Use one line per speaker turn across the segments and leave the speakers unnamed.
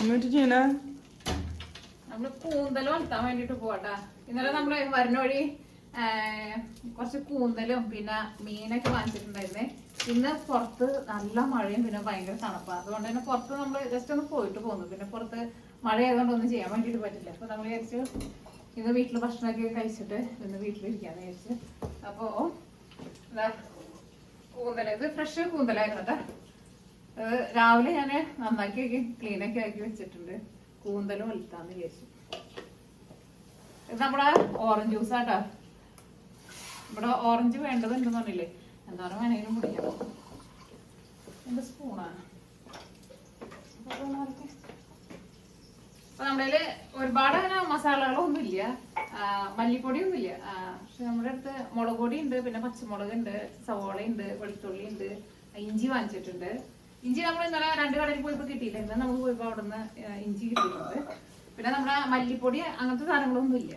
എന്നിട്ട് ചെയ്യണ.
നമ്മൾ കൂന്തലും വളർത്താൻ വേണ്ടിട്ട് പോട്ടാ ഇന്നലെ നമ്മൾ വരുന്ന വഴി കുറച്ച് കൂന്തലും പിന്നെ മീനൊക്കെ വാങ്ങിച്ചിട്ടുണ്ടായിരുന്നേ. ഇന്ന് പുറത്ത് നല്ല മഴയും പിന്നെ ഭയങ്കര തണുപ്പാ. അതുകൊണ്ട് തന്നെ പുറത്ത് നമ്മൾ ജസ്റ്റ് ഒന്ന് പോയിട്ട് പോന്നു. പിന്നെ പുറത്ത് മഴയായതുകൊണ്ട് ഒന്നും ചെയ്യാൻ വേണ്ടിട്ട് പറ്റില്ല. അപ്പൊ നമ്മൾ വിചാരിച്ചു ഇന്ന് വീട്ടിൽ ഭക്ഷണമൊക്കെ കഴിച്ചിട്ട് ഇന്ന് വീട്ടിലിരിക്കാന്ന് വിചാരിച്ചു. അപ്പോ കൂന്തല. ഇത് ഫ്രഷ് കൂന്തലായിരുന്നു കേട്ടോ. രാവിലെ ഞാൻ നന്നാക്കി ക്ലീൻ ഒക്കെ ആക്കി വെച്ചിട്ടുണ്ട്. കൂന്തലും വലുത്താന്ന് വിചാരിച്ചു. ഇത് നമ്മുടെ ഓറഞ്ച് ജ്യൂസ് ആട്ടാ. ഇവിടെ ഓറഞ്ച് വേണ്ടതുണ്ടെന്ന് പറഞ്ഞില്ലേ? എന്താണ് വേണമെങ്കിലും കുടിക്കാം. എന്റെ സ്പൂണാണ് അപ്പൊ നമ്മുടെ ഒരുപാട് അങ്ങനെ മസാലകളൊന്നും ഇല്ല. മല്ലിപ്പൊടി മല്ലിപ്പൊടിയൊന്നും ഇല്ല. പക്ഷെ നമ്മുടെ അടുത്ത് മുളക് പൊടി ഉണ്ട് പിന്നെ പച്ചമുളക് ഉണ്ട് സവോള ഉണ്ട് വെളുത്തുള്ളി ഉണ്ട് ഇഞ്ചി വാങ്ങിച്ചിട്ടുണ്ട്. ഇഞ്ചി നമ്മൾ ഇന്നലെ രണ്ട് കടയിൽ പോയിപ്പോ കിട്ടിയില്ല. നമുക്ക് പോയിപ്പോ അവിടെ നിന്ന് ഇഞ്ചി കിട്ടിയിട്ടുണ്ട്. പിന്നെ നമ്മുടെ മല്ലിപ്പൊടി അങ്ങനത്തെ സാധനങ്ങളൊന്നും ഇല്ല.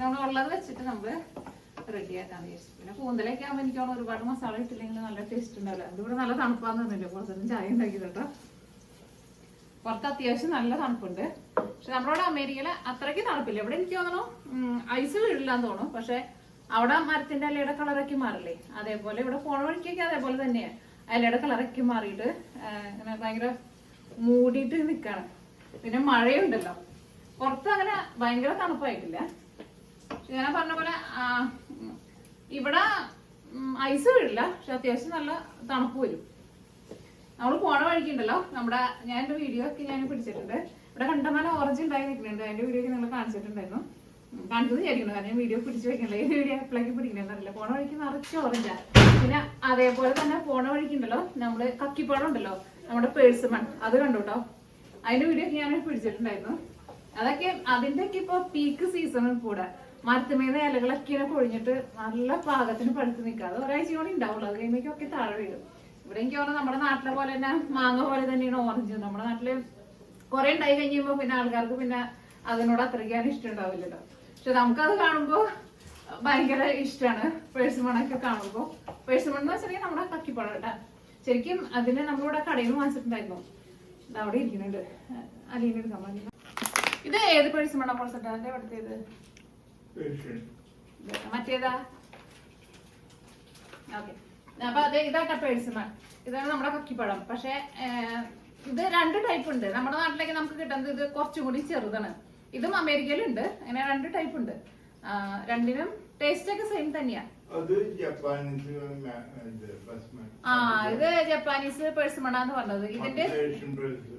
നമ്മൾ ഉള്ളത് വെച്ചിട്ട് നമ്മൾ റെഡി ആക്കാന്ന് വിചാരിച്ചു. പിന്നെ കൂന്തലൊക്കെ ആകുമ്പോൾ എനിക്ക് അവിടെ ഒരുപാട് മസാല ഇട്ടില്ലെങ്കിൽ നല്ല ടേസ്റ്റ് ഉണ്ടാവില്ല. അതിവിടെ നല്ല തണുപ്പാന്ന് പറഞ്ഞില്ലേ പുറത്തുനിന്ന് ചായ ഉണ്ടാക്കി കേട്ടോ. പുറത്ത് അത്യാവശ്യം നല്ല തണുപ്പുണ്ട്. പക്ഷെ നമ്മളവിടെ അമേരിക്കയിലെ അത്രയ്ക്ക് തണുപ്പില്ല. ഇവിടെ എനിക്ക് തോന്നണു ഐസ് വീഴില്ലാന്ന് തോന്നുന്നു. പക്ഷെ അവിടെ മരത്തിന്റെ അല്ലയുടെ കളറൊക്കെ മാറില്ലേ? അതേപോലെ ഇവിടെ പോണ വഴിക്കൊക്കെ അതേപോലെ തന്നെയാ. ഇലയുടെ കളറൊക്കെ മാറിയിട്ട് ഭയങ്കര മൂടിയിട്ട് നിൽക്കുകയാണ് പിന്നെ മഴയുണ്ടല്ലോ. പുറത്ത് അങ്ങനെ ഭയങ്കര തണുപ്പായിട്ടില്ല. ഞാൻ പറഞ്ഞ പോലെ ഇവിടെ ഐസ് വീഴില്ല പക്ഷെ അത്യാവശ്യം നല്ല തണുപ്പ് വരും. നമ്മൾ പോണ വഴിക്കുണ്ടല്ലോ. നമ്മുടെ ഞാൻ എന്റെ വീഡിയോ ഒക്കെ ഞാൻ പിടിച്ചിട്ടുണ്ട്. ഇവിടെ കണ്ടമാനം ഓറഞ്ച് ഉണ്ടായി നിൽക്കുന്നുണ്ട്. അതിന്റെ വീഡിയോ ഒക്കെ നിങ്ങൾ കാണിച്ചിട്ടുണ്ടായിരുന്നു. ഉം, കാണിച്ചത് കാരണം വീഡിയോ പിടിച്ചു വെക്കണല്ലോ. ഏത് വീഡിയോ അപ്ലൈക്ക് പിടിക്കണമെന്നറിയില്ല പോണ വഴിക്ക് നിറച്ച് ഓറഞ്ചാ പിന്നെ അതേപോലെ തന്നെ പോണ വഴിക്കുണ്ടല്ലോ നമ്മൾ കക്കിപ്പാടം ഉണ്ടല്ലോ നമ്മുടെ പേഴ്സ് മൺ അത് കണ്ടു കേട്ടോ അതിന്റെ വീഡിയോ ഒക്കെ ഞാൻ പിടിച്ചിട്ടുണ്ടായിരുന്നു. അതൊക്കെ അതിന്റെ ഒക്കെ ഇപ്പൊ പീക്ക് സീസണിൽ കൂടെ. മരത്തുമേന്ന് ഇലകളൊക്കെ പൊഴിഞ്ഞിട്ട് നല്ല പാകത്തിന് പഴുത്ത് നിൽക്കുക. അത് ഒരാഴ്ച കൂടി ഉണ്ടാവുള്ളൂ. അത് കഴിയുമ്പോഴേക്കൊക്കെ താഴെ വീഴും. ഇവിടെ എനിക്ക് തോന്നുന്നു നമ്മുടെ നാട്ടിലെ പോലെ തന്നെ മാങ്ങ പോലെ തന്നെയാണ് ഓറഞ്ച് നമ്മുടെ നാട്ടിൽ കുറെ ഉണ്ടായി കഴിയുമ്പോ പിന്നെ ആൾക്കാർക്ക് പിന്നെ അതിനോട് അത്രയ്ക്കാൻ ഇഷ്ടം ഉണ്ടാവില്ലല്ലോ. പക്ഷെ നമുക്കത് കാണുമ്പോ ഭയങ്കര ഇഷ്ടമാണ് പേഴ്സമണൊക്കെ കാണുമ്പോ. പേഴ്സമൺ എന്ന് വെച്ചിട്ടുണ്ടെങ്കിൽ നമ്മുടെ കക്കിപ്പഴം കേട്ടാ. ശരിക്കും അതിനെ നമ്മളിവിടെ കടയിൽ നിന്ന് വാങ്ങിച്ചിട്ടുണ്ടായിരുന്നു അവിടെ ഇരിക്കുന്നുണ്ട്. അലീനെ എടുക്കാൻ ഇത് ഏത് പേഴ്സുമണ എന്റെ ഇവിടുത്തേത് ഇത്. മറ്റേതാ? ഓക്കെ. അപ്പൊ അതെ ഇതാട്ട പേഴ്സുമൺ. ഇതാണ് നമ്മുടെ കക്കിപ്പഴം പക്ഷെ ഇത് രണ്ട് ടൈപ്പ് ഉണ്ട്. നമ്മുടെ നാട്ടിലേക്ക് നമുക്ക് കിട്ടുന്നത് ഇത് കുറച്ചും കൂടി ചെറുതാണ്. ഇതും അമേരിക്കയിലുണ്ട്. അങ്ങനെ രണ്ട് ടൈപ്പ് ഉണ്ട്. രണ്ടിനും ടേസ്റ്റ് ഒക്കെ സെയിം
തന്നെയാണ്
ആ ഇത് ജപ്പാനീസ് പേഴ്സമൺ എന്ന് പറഞ്ഞത്. ഇതിന്റെ.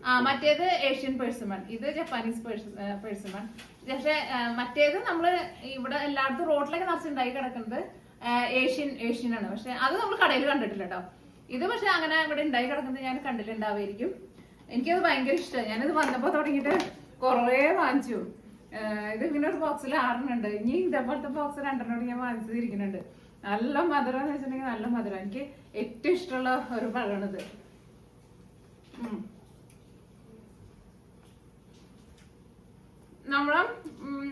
ആ മറ്റേത് ഏഷ്യൻ പേഴ്സമൺ. ഇത് ജപ്പാനീസ് പേഴ്സമൺ. പക്ഷെ മറ്റേത് നമ്മൾ ഇവിടെ എല്ലായിടത്തും റോഡിലൊക്കെ നിറച്ചുണ്ടായി കിടക്കുന്നത് ഏഷ്യൻ ഏഷ്യൻ ആണ്. പക്ഷെ അത് നമ്മൾ കടയിൽ കണ്ടിട്ടില്ല കേട്ടോ. ഇത് പക്ഷെ അങ്ങനെ ഇവിടെ ഉണ്ടായി കിടക്കുന്നത് ഞാൻ കണ്ടിട്ടുണ്ടാവായിരിക്കും എനിക്കത് ഭയങ്കര ഇഷ്ടമാണ് ഞാനിത് വന്നപ്പോ തുടങ്ങിയിട്ട് കുറേ വാങ്ങിച്ചു. ഇത് ഇങ്ങനെ ഒരു ബോക്സിൽ ആറെണ്ണുണ്ട്. ഇനി ഇതേപോലത്തെ ബോക്സ് രണ്ടെണ്ണം ഞാൻ വാങ്ങിച്ചിരിക്കുന്നുണ്ട് നല്ല മധുരം എന്ന് വെച്ചിട്ടുണ്ടെങ്കിൽ നല്ല മധുരം. എനിക്ക് ഏറ്റവും ഇഷ്ടമുള്ള ഒരു പഴമാണിത്. നമ്മളെ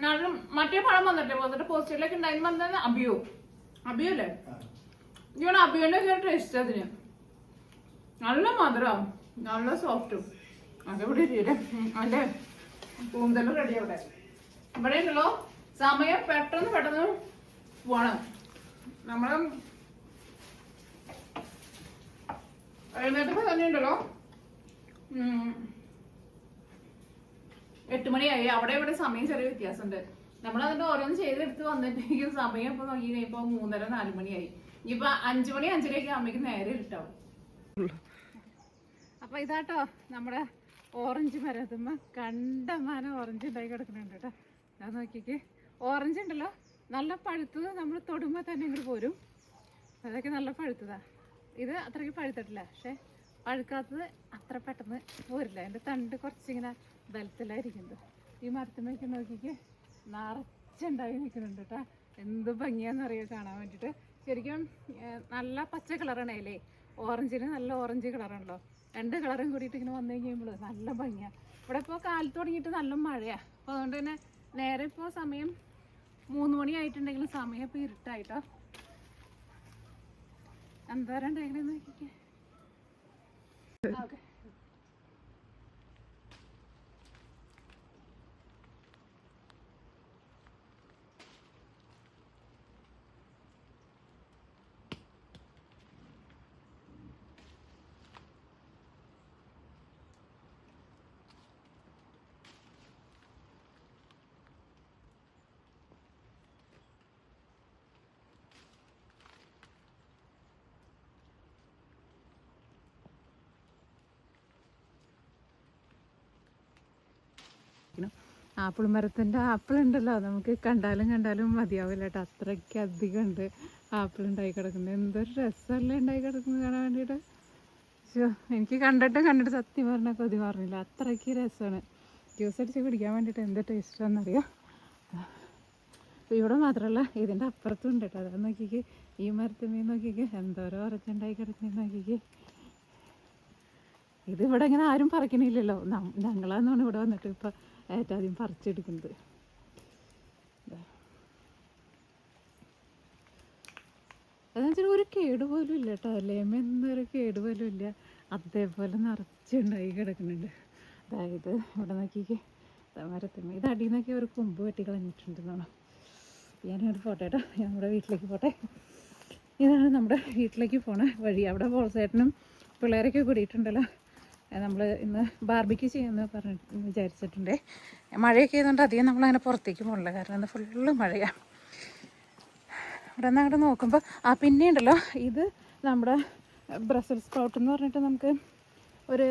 നല്ല മറ്റേ പഴം വന്നിട്ടേ വന്നിട്ട് പോസ്റ്ററിലേക്ക് ഉണ്ടായി വന്നത് അബിയോ. അബിയോ അല്ലേ. ഇവിടെ അബിയോന്റെ ഒക്കെ ടേസ്റ്റ് അതിന്. നല്ല മധുരം. നല്ല സോഫ്റ്റും അതെവിടെ അല്ലേ? കൂന്തലും റെഡി അവിടെ ഇവിടെ ഉണ്ടല്ലോ. സമയം പെട്ടെന്ന് പെട്ടെന്ന് പോണം. നമ്മൾ എഴുന്നേറ്റപ്പോ തന്നെ ഉണ്ടല്ലോ. എട്ട് മണിയായി. അവിടെ ഇവിടെ സമയം ചെറിയ വ്യത്യാസമുണ്ട്. നമ്മൾ അതിന്റെ ഓരോന്ന് ചെയ്തെടുത്ത് വന്നിട്ടേക്കും സമയം ഇപ്പൊ നോക്കി കഴിയുമ്പോ മൂന്നര നാല് മണിയായി. ഇനിയിപ്പൊ അഞ്ചു മണി അഞ്ചരയൊക്കെ അമ്മയ്ക്ക് നേരെ ഇട്ടാവും അപ്പൊ ഇതാട്ടോ നമ്മുടെ ഓറഞ്ച് മരത്തുമ്മ കണ്ടമാനം ഓറഞ്ച് ഉണ്ടായി കിടക്കുന്നുണ്ട് കേട്ടോ. ഞാൻ നോക്കിക്കേ. ഓറഞ്ച് ഉണ്ടല്ലോ. നല്ല പഴുത്തത് നമ്മൾ തൊടുമ്പോ തന്നെ ഇങ്ങോട്ട് പോരും. അതൊക്കെ നല്ല പഴുത്തതാ. ഇത് അത്രയ്ക്ക് പഴുത്തിട്ടില്ല. പക്ഷെ പഴുക്കാത്തത് അത്ര പെട്ടെന്ന് പോരില്ല. എന്റെ തണ്ട് കുറച്ചിങ്ങനെ ബലത്തിലായിരിക്കുന്നത് ഈ മരത്തുമ്മയ്ക്ക് നോക്കിക്ക്. നിറച്ചുണ്ടായി നിൽക്കുന്നുണ്ട് കേട്ടോ. എന്ത് ഭംഗിയാന്നറിയോ കാണാൻ വേണ്ടിയിട്ട്. ശരിക്കും നല്ല പച്ച കളറാണ് അല്ലേ ഓറഞ്ചിന് നല്ല ഓറഞ്ച് കളറാണല്ലോ. രണ്ട് കളറും കൂടിയിട്ട് ഇങ്ങനെ വന്നു കഴിയുമ്പോൾ നല്ല ഭംഗിയാ. ഇവിടെ ഇപ്പോൾ കാലത്ത് തുടങ്ങിയിട്ട് നല്ല മഴയാ. അപ്പോൾ അതുകൊണ്ട് തന്നെ നേരെ ഇപ്പോൾ സമയം മൂന്ന് മണി ആയിട്ടുണ്ടെങ്കിലും സമയം ഇപ്പോൾ ഇരുട്ടായിട്ടോ. എന്താ ഉണ്ടായിരുന്നു നോക്കിക്കേ. ഓക്കെ. ആപ്പിൾ മരത്തിന്റെ ആപ്പിൾ ഉണ്ടല്ലോ നമുക്ക് കണ്ടാലും കണ്ടാലും മതിയാവില്ല കേട്ടോ. അത്രയ്ക്ക് അധികം ഉണ്ട് ആപ്പിൾ ഉണ്ടായി കിടക്കുന്നത്. എന്തൊരു രസമല്ലേ ഉണ്ടായി കിടക്കുന്നത് കാണാൻ വേണ്ടിയിട്ട്. എനിക്ക് കണ്ടിട്ട് കണ്ടിട്ട് സത്യം പറഞ്ഞ കൊതി പറഞ്ഞില്ല അത്രയ്ക്ക് രസമാണ്. ജ്യൂസ് അടിച്ച് കുടിക്കാൻ വേണ്ടിയിട്ട് എന്ത് ടേസ്റ്റാണെന്നറിയാം ഇവിടെ മാത്രമല്ല ഇതിന്റെ അപ്പുറത്തും ഉണ്ട് കേട്ടോ. അതാ നോക്കിക്ക്. ഈ മരത്തുമീൻ നോക്കിക്ക്. എന്തോരോ ഉറച്ചുണ്ടായി കിടക്കുന്ന നോക്കിക്ക്. ഇത് ഇവിടെ ഇങ്ങനെ ആരും പറിക്കണില്ലല്ലോ. ഞങ്ങളാന്നാണ് ഇവിടെ വന്നിട്ട് ഇപ്പം. ഏറ്റവും ആദ്യം പറിച്ചെടുക്കുന്നത്. അതെന്ന് വെച്ചാൽ ഒരു കേട് പോലും ഇല്ല കേട്ടോ ലേമെന്നൊരു കേട് പോലും ഇല്ല. അതേപോലെ നിറച്ചുണ്ടായി കിടക്കുന്നുണ്ട്. അതായത് ഇവിടെ നോക്കിക്ക്. മരത്തുമ്മ ഇത് അടിയിൽ നിന്നൊക്കെ ഒരു കൊമ്പ് വെട്ടി കളഞ്ഞിട്ടുണ്ടെന്നാണ് ഞാനൊരു ഫോട്ടോ കേട്ടോ ഞാൻ നമ്മുടെ വീട്ടിലേക്ക് പോട്ടെ. ഇതാണ് നമ്മുടെ വീട്ടിലേക്ക് പോണ വഴി. അവിടെ ബോൾസേട്ടനും പിള്ളേരൊക്കെ കൂടിയിട്ടുണ്ടല്ലോ. നമ്മൾ ഇന്ന് ബാർബിക്ക് ചെയ്യുമെന്ന് പറഞ്ഞ് വിചാരിച്ചിട്ടുണ്ട്. മഴയൊക്കെ ആയതുകൊണ്ട് അധികം നമ്മളങ്ങനെ പുറത്തേക്ക് പോകണില്ല കാരണം ഇന്ന് ഫുള്ള് മഴയാണ് ഇവിടെ നിന്ന് അങ്ങോട്ട് നോക്കുമ്പോൾ ആ പിന്നെ ഉണ്ടല്ലോ ഇത് നമ്മുടെ ബ്രസൽ സ്പ്രൗട്ട് എന്ന് പറഞ്ഞിട്ട് നമുക്ക് ഒരു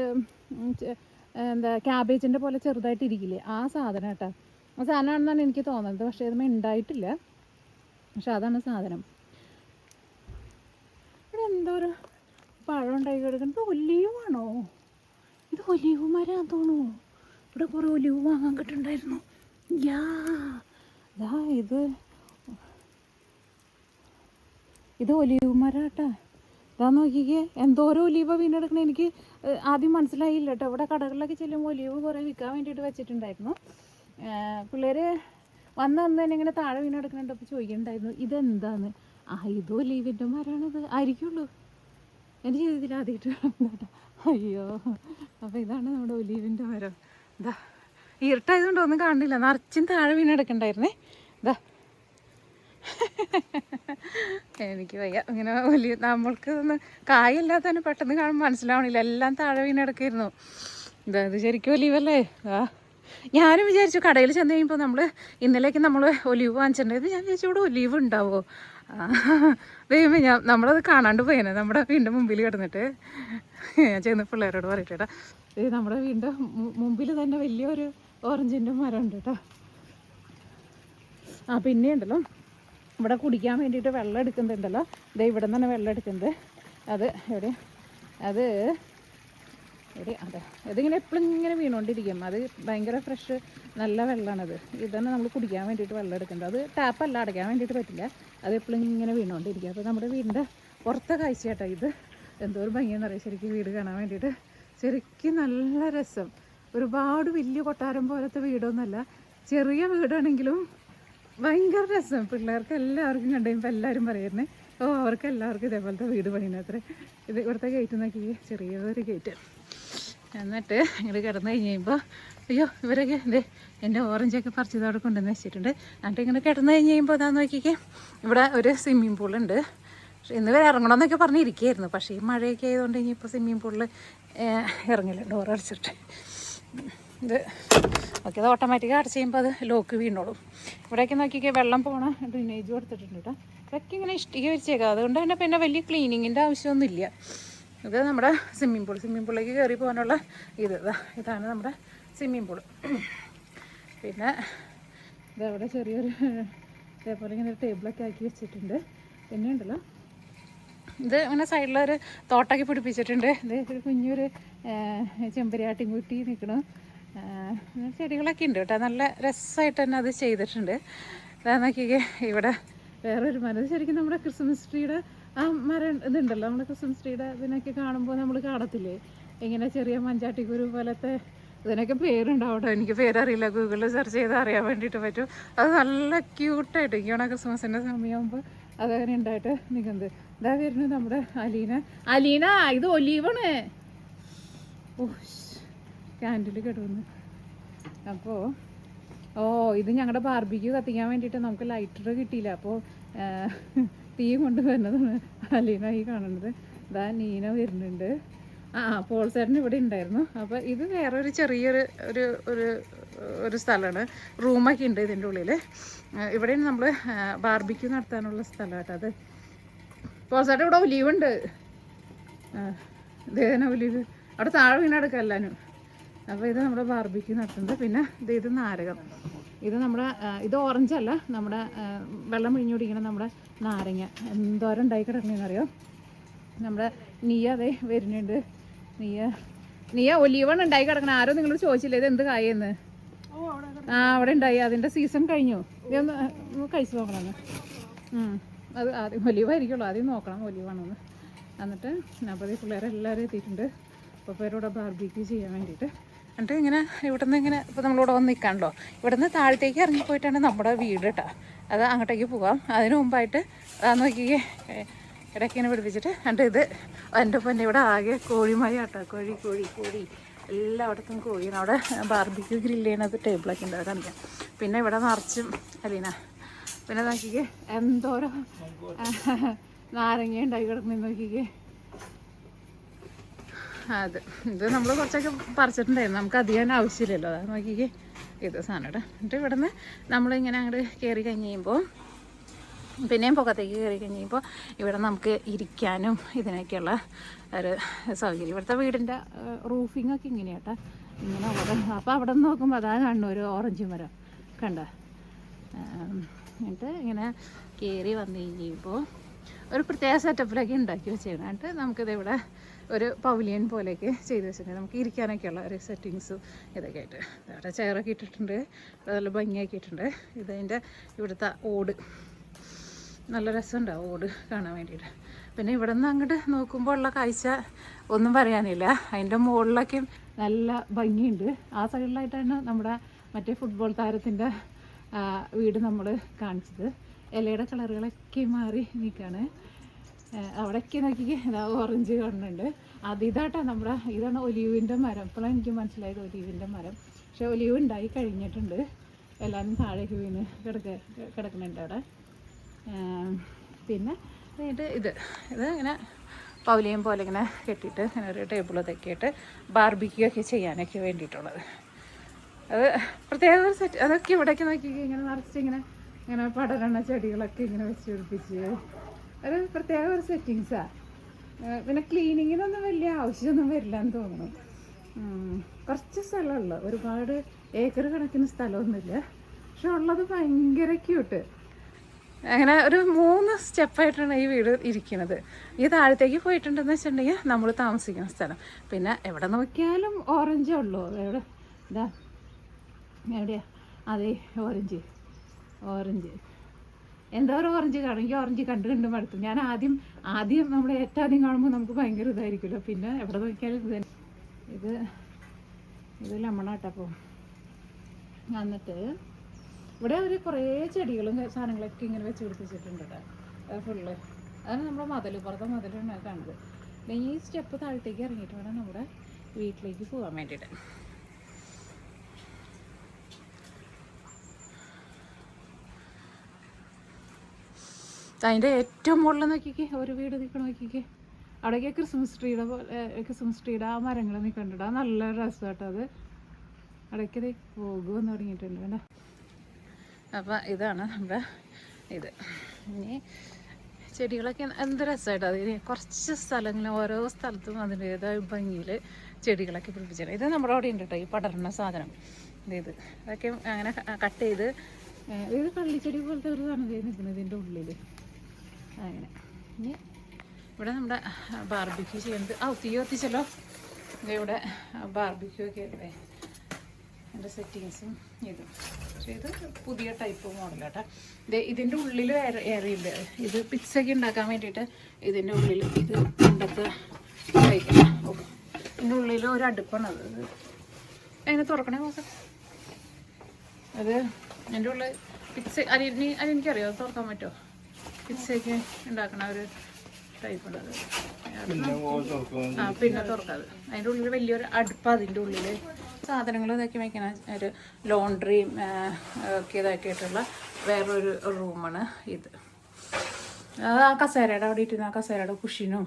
എന്താ ക്യാബേജിന്റെ പോലെ ചെറുതായിട്ട് ഇരിക്കില്ലേ? ആ സാധനം കേട്ടോ. ആ സാധനമാണെന്നാണ് എനിക്ക് തോന്നുന്നത്. പക്ഷേ ഇത് ഉണ്ടായിട്ടില്ല പക്ഷെ അതാണ് സാധനം. ഇവിടെ എന്തോ ഒരു പഴം ഉണ്ടായി കിടക്കുന്നത് ഒലീവാണോ ഇത് ഒലിവ് മരം തോന്നുന്നു. ഇവിടെ കുറേ ഒലിവ് വാങ്ങാൻ കിട്ടുന്നുണ്ടായിരുന്നു. യാ. ദാ ഇത്. ഇത് ഒലിവ് മരാട്ടാ ഇതാ നോക്കിക്കേ എന്തോരോ ഒലിവ വീണെടുക്കണേ എനിക്ക് ആദ്യം മനസ്സിലായില്ല കേട്ടോ ഇവിടെ കടകളിലൊക്കെ ചെല്ലുമ്പോൾ ഒലിവ് കുറേ വിൽക്കാൻ വേണ്ടിയിട്ട് വെച്ചിട്ടുണ്ടായിരുന്നു. പിള്ളേർ വന്ന് വന്ന് തന്നെ ഇങ്ങനെ താഴെ വീണെടുക്കണുണ്ടപ്പോൾ ചോദിക്കണ്ടായിരുന്നു ഇതെന്താന്ന്? ആ ഇത് ഒലിവിന്റെ മരമാണിത് ആയിരിക്കുള്ളൂ. എന്റെ ജീവിതത്തിൽ ആദ്യമായിട്ട് അയ്യോ. അപ്പോൾ ഇതാണ് നമ്മുടെ ഒലീവിന്റെ മരം. ഇതാ ഇരുട്ടായതുകൊണ്ട് ഒന്നും കാണില്ല നിറച്ചും താഴെ വീണെടുക്കണ്ടായിരുന്നേ ഇതാ എനിക്ക് വയ്യ. ഇങ്ങനെ വലിയ നമ്മൾക്ക് ഒന്ന് കായല്ലാതെ തന്നെ പെട്ടെന്ന് കാണുമ്പോൾ മനസ്സിലാവണില്ല. എല്ലാം താഴെ വീണെടുക്കായിരുന്നു ഇതാ ഇത് ശരിക്കും ഒലീവല്ലേ? ആ ഞാനും വിചാരിച്ചു കടയിൽ ചെന്ന് കഴിയുമ്പോൾ നമ്മൾ ഇന്നലേക്ക് നമ്മൾ ഒലീവ് വാങ്ങിച്ചിട്ടുണ്ടായിരുന്നു. ഞാൻ വിചാരിച്ചു ഇവിടെ ഒലീവ് ഉണ്ടാവോ? ആ, ദൈവമേ ഞാൻ നമ്മളത് കാണാണ്ട് പോയേനെ. നമ്മുടെ വീടിന്റെ മുമ്പിൽ കിടന്നിട്ട്. ഞാൻ ചെന്ന് പിള്ളേരോട് പറയട്ടെ ഇത് നമ്മുടെ വീടിന്റെ മുമ്പിൽ തന്നെ വലിയൊരു ഓറഞ്ചിന്റെ മരം ഉണ്ട് കേട്ടോ ആ പിന്നെ ഉണ്ടല്ലോ. ഇവിടെ കുടിക്കാൻ വേണ്ടിയിട്ട് വെള്ളം എടുക്കുന്നുണ്ടല്ലോ. ദൈവം ഇവിടെ നിന്ന് തന്നെ വെള്ളം എടുക്കുന്നത്. അത് എവിടെ? അത് എവിടെ അതെ. ഇതിങ്ങനെ എപ്പോഴും ഇങ്ങനെ വീണുകൊണ്ടിരിക്കും അത് ഭയങ്കര ഫ്രഷ് നല്ല വെള്ളമാണത് ഇതാണ് നമ്മൾ കുടിക്കാൻ വേണ്ടിയിട്ട് വെള്ളം എടുക്കേണ്ടത് അത് ടാപ്പല്ല അടയ്ക്കാൻ വേണ്ടിയിട്ട് പറ്റില്ല. അത് എപ്പോഴും ഇങ്ങനെ വീണുകൊണ്ടിരിക്കും അപ്പോൾ നമ്മുടെ വീടിന്റെ പുറത്തെ കാഴ്ച കേട്ടോ ഇത്. ഭംഗിയെന്ന് പറയാം ശരിക്കും വീട് കാണാൻ വേണ്ടിയിട്ട്. ശരിക്കും നല്ല രസം. ഒരുപാട് വലിയ കൊട്ടാരം പോലത്തെ വീടൊന്നുമല്ല. ചെറിയ വീടാണെങ്കിലും ഭയങ്കര രസം. പിള്ളേർക്ക് എല്ലാവർക്കും കണ്ടു കഴിയുമ്പോൾ എല്ലാവരും പറയുന്നേ ഓ അവർക്ക് എല്ലാവർക്കും ഇതേപോലത്തെ വീട് പണിയുന്നത്ര ഇത് ഇവിടുത്തെ ഗേറ്റ് നോക്കി ചെറിയൊരു ഗേറ്റ് എന്നിട്ട് ഇങ്ങോട്ട് കിടന്നു കഴിഞ്ഞ് കഴിയുമ്പോൾ അയ്യോ ഇവരൊക്കെ എന്തേ എന്റെ ഓറഞ്ചൊക്കെ പറിച്ചത് അവിടെ കൊണ്ടുവന്ന് വെച്ചിട്ടുണ്ട്. എന്നിട്ട് ഇങ്ങനെ കിടന്നു കഴിഞ്ഞ് കഴിയുമ്പോൾ അതാ നോക്കിക്കേ ഇവിടെ ഒരു സ്വിമ്മിംഗ് പൂളുണ്ട് ഇന്ന് വരെ ഇറങ്ങണമെന്നൊക്കെ പറഞ്ഞിരിക്കുകയായിരുന്നു പക്ഷേ ഈ മഴയൊക്കെ ആയതുകൊണ്ട് ഇനിയിപ്പോൾ സ്വിമ്മിംഗ് പൂളിൽ ഇറങ്ങില്ല. ഡോർ അടച്ചിട്ട്. ഇത് ഓക്കെ അത് ഓട്ടോമാറ്റിക്കാ അടച്ച് കഴിയുമ്പോൾ അത് ലോക്ക് വീണോളും. ഇവിടെയൊക്കെ നോക്കിക്കേ വെള്ളം പോണ ഡ്രെയിനേജ് കൊടുത്തിട്ടുണ്ട് കേട്ടോ ഇതൊക്കെ ഇങ്ങനെ ഇഷ്ടിക വെച്ചേക്കാം അതുകൊണ്ട് തന്നെ പിന്നെ വലിയ ക്ലീനിങ്ങിന്റെ ആവശ്യമൊന്നുമില്ല. ഇത് നമ്മുടെ സ്വിമ്മിംഗ് പൂൾ സ്വിമ്മിംഗ് പൂളിലേക്ക് കയറി പോകാനുള്ള ഇത്. ഇതാ ഇതാണ് നമ്മുടെ സ്വിമ്മിംഗ് പൂൾ പിന്നെ ഇതവിടെ ചെറിയൊരു ഇതേപോലെ ഇങ്ങനെ ഒരു ടേബിളൊക്കെ ആക്കി വെച്ചിട്ടുണ്ട്. പിന്നെ ഉണ്ടല്ലോ ഇത് ഇങ്ങനെ സൈഡിലൊരു തോട്ടാക്കി പിടിപ്പിച്ചിട്ടുണ്ട്. ഇത് ഒരു കുഞ്ഞൊരു ചെമ്പരിയാട്ടിൻ കുട്ടി നിൽക്കണു ചെടികളൊക്കെ ഉണ്ട് കേട്ടോ. നല്ല രസമായിട്ട് തന്നെ അത് ചെയ്തിട്ടുണ്ട്. അതാ നോക്കിക്കേ ഇവിടെ വേറൊരു മരം ശരിക്കും നമ്മുടെ ക്രിസ്മസ് ട്രീയുടെ ആ മരം ഇതുണ്ടല്ലോ നമ്മുടെ ക്രിസ്മസ് ട്രീയുടെ ഇതിനൊക്കെ കാണുമ്പോൾ നമ്മൾ കാണത്തില്ലേ? ഇങ്ങനെ ചെറിയ മഞ്ചാട്ടിക്കുരു പോലത്തെ ഇതിനൊക്കെ പേരുണ്ടാവട്ടോ എനിക്ക് പേരറിയില്ല ഗൂഗിളിൽ സെർച്ച് ചെയ്താൽ അറിയാൻ വേണ്ടിയിട്ട് പറ്റും. അത് നല്ല ക്യൂട്ടായിട്ട് ഇങ്ങനെ ക്രിസ്മസിന്റെ സമയമാകുമ്പോൾ അതങ്ങനെ ഉണ്ടായിട്ട് നിൽക്കുന്നത് ഇതാ വരുന്നത് നമ്മുടെ അലീന. അലീന ഇത് ഒലീവാണ്. ഓ ക്യാൻഡിൽ കിടന്ന് അപ്പോൾ ഓ ഇത് ഞങ്ങളുടെ ബാർബിക്ക് കത്തിക്കാൻ വേണ്ടിയിട്ട് നമുക്ക് ലൈറ്റർ കിട്ടിയില്ല. അപ്പോൾ തീ കൊണ്ട് വരുന്നതാണ് അലീന ഈ കാണുന്നത്. ഇതാ നീന വരുന്നുണ്ട്. ആ പോൾസേട്ടൻ ഇവിടെ ഉണ്ടായിരുന്നു. അപ്പോൾ ഇത് വേറെ ഒരു ചെറിയൊരു ഒരു ഒരു ഒരു സ്ഥലമാണ്. റൂമൊക്കെ ഉണ്ട് ഇതിന്റെ ഉള്ളിൽ ഇവിടെയാണ് നമ്മൾ ബാർബിക്യൂ നടത്താനുള്ള സ്ഥലം കേട്ടോ അത്. പോൾസേട്ടൻ ഇവിടെ ഒലീവ് ഉണ്ട്. ഒലിവ്. അവിടെ താഴെ വീണെടുക്കാം എല്ലാവരും അപ്പോൾ ഇത് നമ്മുടെ ബാർബിക്ക് നടത്തുന്നത്. പിന്നെ ഇത് നാരകം. ഇത് നമ്മുടെ ഇത് ഓറഞ്ച് അല്ല നമ്മുടെ വെള്ളം പിഴിഞ്ഞു കുടിക്കുന്ന നമ്മുടെ നാരങ്ങ. എന്തോരം ഉണ്ടായി കിടക്കണെന്നറിയോ നമ്മുടെ നീയ അതെ വരുന്നുണ്ട്. നീയ നീയ ഒലിവൺ ഉണ്ടായി കിടക്കണം. ആരോ നിങ്ങൾ ചോദിച്ചില്ലേ ഇത് എന്ത് കായെന്ന്? ആ അവിടെ ഉണ്ടായി. അതിന്റെ സീസൺ കഴിഞ്ഞു. ഇതൊന്ന് കഴിച്ചു നോക്കണം. അത് ആദ്യം ഒലീവായിരിക്കുള്ളൂ ആദ്യം നോക്കണം ഒലീവാണെന്ന് എന്നിട്ട് അപ്പോൾ ഈ പിള്ളേരെല്ലാവരും എത്തിയിട്ടുണ്ട്. അപ്പോൾ പേരോടെ ബാർബിക്യൂ ചെയ്യാൻ വേണ്ടിയിട്ട്. എന്നിട്ട് ഇങ്ങനെ ഇവിടുന്ന് ഇങ്ങനെ ഇപ്പോൾ നമ്മളിവിടെ വന്ന് നിൽക്കാണല്ലോ ഇവിടുന്ന് താഴത്തേക്ക് ഇറങ്ങിപ്പോയിട്ടാണ് നമ്മുടെ വീട് കേട്ടോ അത് അങ്ങോട്ടേക്ക് പോവാം. അതിന് മുമ്പായിട്ട് ആ നോക്കിക്കേ ഏ, ഇടയ്ക്ക് ഇങ്ങനെ പിടിപ്പിച്ചിട്ട് എന്നിട്ട് ഇത് എന്റെ പൊന്നെ ഇവിടെ ആകെ കോഴിമഴ കേട്ടോ കോഴി കോഴി കോഴി. എല്ലായിടത്തും കോഴിയാണ്. അവിടെ ബാർബിക്യൂ ഗ്രില്ല് ചെയ്യണത് ടേബിളൊക്കെ ഉണ്ട്. അത് കാണിക്കാം പിന്നെ ഇവിടെ നിറച്ചും അലീന. പിന്നെ നോക്കിക്കേ എന്തോരം നാരങ്ങ ഉണ്ടായി കിടന്ന് നോക്കിക്കേ. അത് ഇത് നമ്മൾ കുറച്ചൊക്കെ പറിച്ചിട്ടുണ്ടായിരുന്നു. നമുക്ക് അധികം ആവശ്യമില്ലല്ലോ. അതാ നോക്കിക്കേ. ഇത് സാധനം കേട്ടോ എന്നിട്ട് ഇവിടുന്ന് നമ്മളിങ്ങനെ അങ്ങോട്ട് കയറി കഴിഞ്ഞ് കഴിയുമ്പോൾ പിന്നെയും പുറത്തേക്ക് കയറി കഴിഞ്ഞ് കഴിയുമ്പോൾ ഇവിടെ നമുക്ക് ഇരിക്കാനും ഇതിനൊക്കെയുള്ള ഒരു സൗകര്യം. ഇവിടുത്തെ വീടിന്റെ റൂഫിംഗ് ഒക്കെ ഇങ്ങനെയാട്ടോ. ഇങ്ങനെ അവിടെ അപ്പോൾ അവിടെ നിന്ന് നോക്കുമ്പോൾ അതാ കാണുന്നു ഒരു ഓറഞ്ച് മരം. കണ്ട? എന്നിട്ട് ഇങ്ങനെ കയറി വന്നു കഴിയുമ്പോൾ ഒരു പ്രത്യേക സെറ്റപ്പിലൊക്കെ ഉണ്ടാക്കി വെച്ചേക്കണം. നമുക്കിത് ഇവിടെ ഒരു പവലിയൻ പോലെയൊക്കെ ചെയ്ത് വെച്ചിട്ടുണ്ട് നമുക്ക് ഇരിക്കാനൊക്കെയുള്ള ഒരു സെറ്റിങ്സും ഇതൊക്കെ ആയിട്ട്. അവിടെ ചെയറൊക്കെ ഇട്ടിട്ടുണ്ട്. നല്ല ഭംഗിയാക്കി ഇട്ടിട്ടുണ്ട്. ഇതതിന്റെ ഇവിടുത്തെ ഓട്. നല്ല രസമുണ്ടാവും ഓട് കാണാൻ വേണ്ടിയിട്ട്. പിന്നെ ഇവിടെ നിന്ന് അങ്ങോട്ട് നോക്കുമ്പോൾ ഉള്ള കാഴ്ച ഒന്നും പറയാനില്ല. അതിന്റെ മുകളിലൊക്കെ നല്ല ഭംഗിയുണ്ട്. ആ സൈഡിലായിട്ടാണ് നമ്മുടെ മറ്റേ ഫുട്ബോൾ താരത്തിന്റെ വീട് നമ്മൾ കാണിച്ചത്. ഇലയുടെ കളറുകളൊക്കെ മാറി നിൽക്കുകയാണ് അവിടെയൊക്കെ നോക്കി ഇതാ ഓറഞ്ച് കാണുന്നുണ്ട്. അത് ഇതാട്ടോ നമ്മുടെ ഇതാണ് ഒലിവിന്റെ മരം. ഇപ്പോഴാണ് എനിക്ക് മനസ്സിലായത് ഒലിവിന്റെ മരം. പക്ഷെ ഒലിവ് ഉണ്ടായി കഴിഞ്ഞിട്ടുണ്ട്. എല്ലാവരും താഴേക്ക് വീണ് കിടക്ക കിടക്കുന്നുണ്ട് അവിടെ. പിന്നെ ഇത് ഇത്. ഇത് ഇങ്ങനെ പൗലിയം പോലെ ഇങ്ങനെ കെട്ടിയിട്ട് ഇങ്ങനെ ഒരു ടേബിൾ തെക്കിയിട്ട് ബാർബിക്കൊക്കെ ചെയ്യാനൊക്കെ വേണ്ടിയിട്ടുള്ളത്. അത് പ്രത്യേക ഒരു സെറ്റ് അതൊക്കെ ഇവിടേക്ക് നോക്കി ഇങ്ങനെ നിറച്ച് ഇങ്ങനെ പടരണ ചെടികളൊക്കെ ഇങ്ങനെ വെച്ച് പിടിപ്പിച്ച്. ഒരു പ്രത്യേക ഒരു സെറ്റിങ്സാണ് പിന്നെ ക്ലീനിങ്ങിനൊന്നും വലിയ ആവശ്യമൊന്നും വരില്ല എന്ന് തോന്നുന്നു കുറച്ച് സ്ഥലമുള്ളു. ഒരുപാട് ഏക്കർ കണക്കിന് സ്ഥലമൊന്നുമില്ല. പക്ഷെ ഉള്ളത് ഭയങ്കര ക്യൂട്ട് അങ്ങനെ ഒരു മൂന്ന് സ്റ്റെപ്പായിട്ടാണ് ഈ വീട് ഇരിക്കുന്നത്. ഈ താഴത്തേക്ക് പോയിട്ടുണ്ടെന്ന് വെച്ചിട്ടുണ്ടെങ്കിൽ നമ്മൾ താമസിക്കുന്ന സ്ഥലം. പിന്നെ എവിടെ നോക്കിയാലും ഓറഞ്ചേ ഉള്ളൂ. എവിടെ ഇതാ എവിടെയാ? അതെ ഓറഞ്ച് ഓറഞ്ച്. എന്തോരം ഓറഞ്ച്? കാണും ഈ ഓറഞ്ച് കണ്ട് കണ്ട് മടുത്തു. ഞാൻ ആദ്യം ആദ്യം നമ്മൾ ഏറ്റവും ആദ്യം കാണുമ്പോൾ നമുക്ക് ഭയങ്കര ഇതായിരിക്കുമല്ലോ. പിന്നെ എവിടെ നോക്കിയാലും ഇത് ഇത് ഇത് ലെമണാട്ടപ്പോൾ എന്നിട്ട് ഇവിടെ അവർ കുറേ ചെടികളും സാധനങ്ങളൊക്കെ ഇങ്ങനെ വെച്ച് പിടിപ്പിച്ചിട്ടുണ്ട് കേട്ടോ. ഫുള്ള് അതാണ് നമ്മുടെ മതിൽ പുറത്തെ മതിലാണ് കാണുന്നത് ഈ സ്റ്റെപ്പ് താഴത്തേക്ക് ഇറങ്ങിയിട്ട് വേണം നമ്മുടെ വീട്ടിലേക്ക് പോകാൻ വേണ്ടിയിട്ട്. അതിന്റെ ഏറ്റവും മുകളിൽ നോക്കിക്കേ ഒരു വീട് നിൽക്കണ നോക്കിക്കേ. അവിടേക്ക് ക്രിസ്മസ് ട്രീയുടെ പോലെ ക്രിസ്മസ് ട്രീയുടെ ആ മരങ്ങൾ നിൽക്കുന്നുണ്ട് അത് നല്ല രസമാട്ടോ അത്. ഇടയ്ക്ക് പോകുമെന്ന് തുടങ്ങിയിട്ടുണ്ട് വേണ്ട അപ്പം ഇതാണ് നമ്മുടെ ഇത്. ഇനി ചെടികളൊക്കെ എന്ത് രസമായിട്ട് അതിന്. കുറച്ച് സ്ഥലങ്ങളിൽ ഓരോ സ്ഥലത്തും അതിന്റേതായ ഭംഗിയിൽ ചെടികളൊക്കെ പിടിപ്പിച്ചത് ഇത് നമ്മുടെ അവിടെ ഉണ്ട് കേട്ടോ ഈ പടർന്ന സാധനം. ഇത്. അതൊക്കെ അങ്ങനെ കട്ട് ചെയ്ത് ഇത് കള്ളിച്ചെടി പോലത്തെ ഒരു സാധനം നിൽക്കുന്നത് ഇതിന്റെ ഉള്ളിൽ അങ്ങനെ. ഇനി ഇവിടെ നമ്മുടെ ബാർബിക്യൂ ചെയ്യുന്നത്. ആ തീ കത്തിച്ചല്ലോ. ഇവിടെ ബാർബിക്യൂ ഒക്കെ അല്ലേ എന്റെ സെറ്റിങ്സും ഇതും. പക്ഷേ ഇത് പുതിയ ടൈപ്പ് മോഡലാട്ടോ ഇത് ഇതിന്റെ ഉള്ളിൽ ഏറിയില്ല ഇത് പിക്സൊക്കെ ഉണ്ടാക്കാൻ വേണ്ടിയിട്ട് ഇതിന്റെ ഉള്ളിൽ ഇത് പണ്ടത്തെ കഴിക്കണം ഇതിന്റെ ഉള്ളിൽ ഒരു അടുപ്പാണ് ഇത് എങ്ങനെ തുറക്കണേ നോക്കാം അത് എന്റെ ഉള്ളിൽ പിസ്സ അതിന് അതെനിക്കറിയോ അത് തുറക്കാൻ പറ്റുമോ? പിസ്സയൊക്കെ ഉണ്ടാക്കണ ഒരു ടൈപ്പ് ഉണ്ട് അത്.
പിന്നെ wall തുറക്കും.
ആ പിന്നെ തുറക്കാത്. അതിന്റെ ഉള്ളിൽ വലിയൊരു അടുപ്പ് അതിന്റെ ഉള്ളിൽ സാധനങ്ങൾ ഇതൊക്കെ വയ്ക്കണ ഒരു ലോണ്ട്രിയും ഒക്കെ ഇതാക്കിയിട്ടുള്ള വേറൊരു റൂമാണ് ഇത്. അത് ആ കസേരയുടെ അവിടെ ഇട്ടിരുന്ന ആ കസേരയുടെ കുഷിനും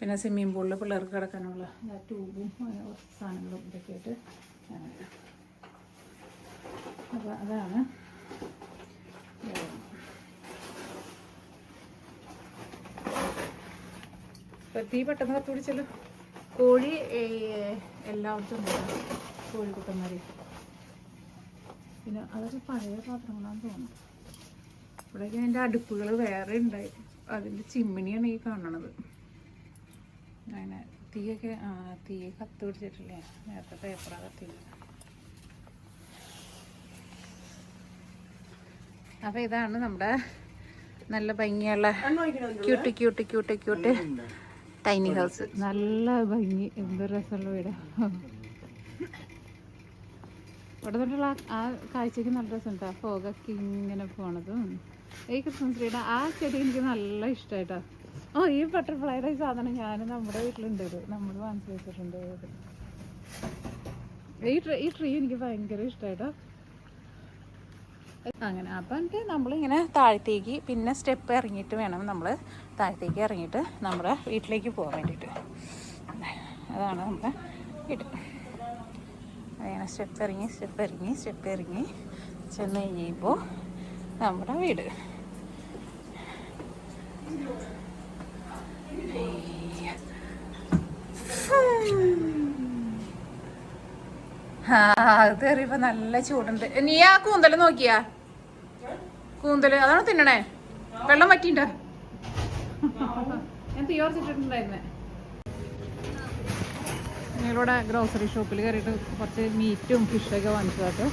പിന്നെ സ്വിമ്മിംഗ് പൂളിൽ പിള്ളേർക്ക് കിടക്കാനുള്ള ട്യൂബും സാധനങ്ങളും ഇതൊക്കെ ആയിട്ട് അപ്പോൾ അതാണ് room. ഇപ്പൊ തീ പെട്ടെന്ന് കത്ത് പിടിച്ചല്ലോ കോഴി എല്ലായിടത്തും ഉണ്ട്. കോഴിക്കുട്ടന്മാര്. പിന്നെ അതൊക്കെ പഴയ പാത്രങ്ങളാന്ന് തോന്നുന്നു. ഇവിടെയൊക്കെ അതിന്റെ അടുപ്പുകൾ വേറെ ഉണ്ടായി. അതിന്റെ ചിമ്മിണിയാണ് ഈ കാണണത്. അങ്ങനെ തീയൊക്കെ ആ തീ കത്ത് പിടിച്ചിട്ടില്ലേ നേരത്തെ പേപ്പറാ കത്തിയില്ല അപ്പോൾ ഇതാണ് നമ്മുടെ നല്ല ഭംഗിയുള്ള cute cute cute cute tiny house നല്ല ഭംഗി. എന്ത് രസമുള്ള വീട്. ഇവിടെ തൊട്ടുള്ള ആ- കാഴ്ചയ്ക്ക് കാഴ്ചക്ക് നല്ല രസമുണ്ട്. ആ ഫോഗൊക്കെ ഇങ്ങനെ പോണതും. ഈ ക്രിസ്മസ് ട്രീയുടെ ആ ചെടി എനിക്ക് നല്ല ഇഷ്ടമായിട്ടാ ഓ ഈ ബട്ടർഫ്ലൈയുടെ ഈ സാധനം ഞാൻ നമ്മുടെ വീട്ടിലുണ്ട് ഇത്. നമ്മൾ വാങ്ങിച്ചു വെച്ചിട്ടുണ്ട്. ഈ ട്രീ ഈ ട്രീ എനിക്ക് ഭയങ്കര ഇഷ്ടമായിട്ടോ അങ്ങനെ അപ്പം എന്നിട്ട് നമ്മളിങ്ങനെ താഴത്തേക്ക് പിന്നെ സ്റ്റെപ്പ് ഇറങ്ങിയിട്ട് വേണം നമ്മൾ താഴത്തേക്ക് ഇറങ്ങിയിട്ട് നമ്മുടെ വീട്ടിലേക്ക് പോകാൻ വേണ്ടിയിട്ട്. അതാണ് നമ്മുടെ വീട്. അങ്ങനെ സ്റ്റെപ്പ് ഇറങ്ങി സ്റ്റെപ്പ് ഇറങ്ങി സ്റ്റെപ്പ് ഇറങ്ങി ചെന്ന് കഴിയുമ്പോൾ നമ്മുടെ വീട്. ആ അത് കയറിയപ്പോ നല്ല ചൂടുണ്ട്. നീ ആ കൂന്തൽ നോക്കിയാ? കൂന്തൽ. അതാണ് തിന്നണേ? വെള്ളം വറ്റിണ്ട ഞാൻ തീർച്ചിട്ടുണ്ടായിരുന്നേ ഞങ്ങളിവിടെ ഗ്രോസറി ഷോപ്പിൽ കയറിയിട്ട് കുറച്ച് മീറ്റും ഫിഷൊക്കെ വാങ്ങിച്ചു കേട്ടോ